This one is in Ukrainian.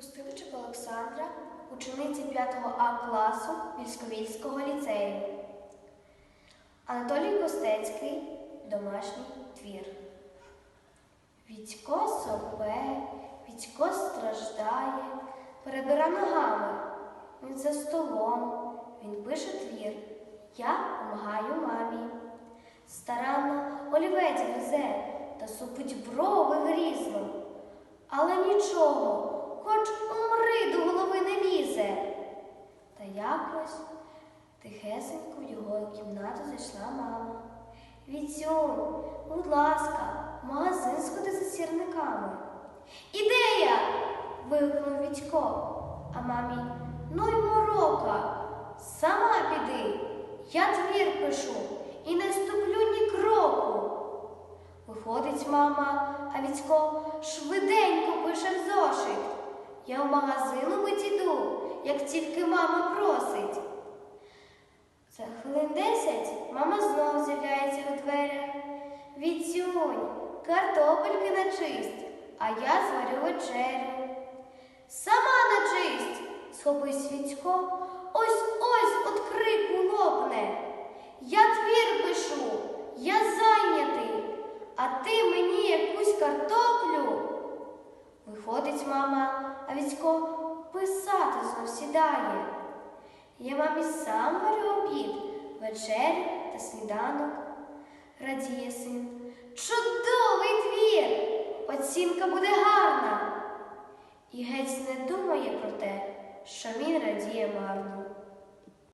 Пустиличок Олександра, учениця 5 А класу Вільськовільського ліцею. Анатолій Костецький домашній твір. Вітько сопе, Вітько страждає, перебира ногами. Він за столом, він пише твір. Я помагаю мамі. Старанно олівець везе та супить брови грізно. Але нічого, хоч умри до голови не лізе. Та якось тихесенько в його кімнату зайшла мама. Віцюнь, будь ласка, магазин сходи за сірниками. Ідея. вигукнув Вітько, а мамі ну й морока. Сама піди. Я твір пишу і не ступлю ні кроку. Виходить мама, а Віцько швиденько пише в зошит. Я в магазину мить іду, як тільки мама просить. За хвилин десять мама знов з'являється у дверях. Віцюнь, картопельки начисть, а я зварю вечерю. Сама начисть, схопись Віцько, ось ось от крику лопне. Я твір пишу, я зайнятий, а ти мені якусь картоплю. Виходить мама, а Віцько писати знов сідає. Я мамі сам варю обід, вечерю та сніданок. Радіє син. Чудовий твір! Оцінка буде гарна. І геть не думає про те, що він радіє марно.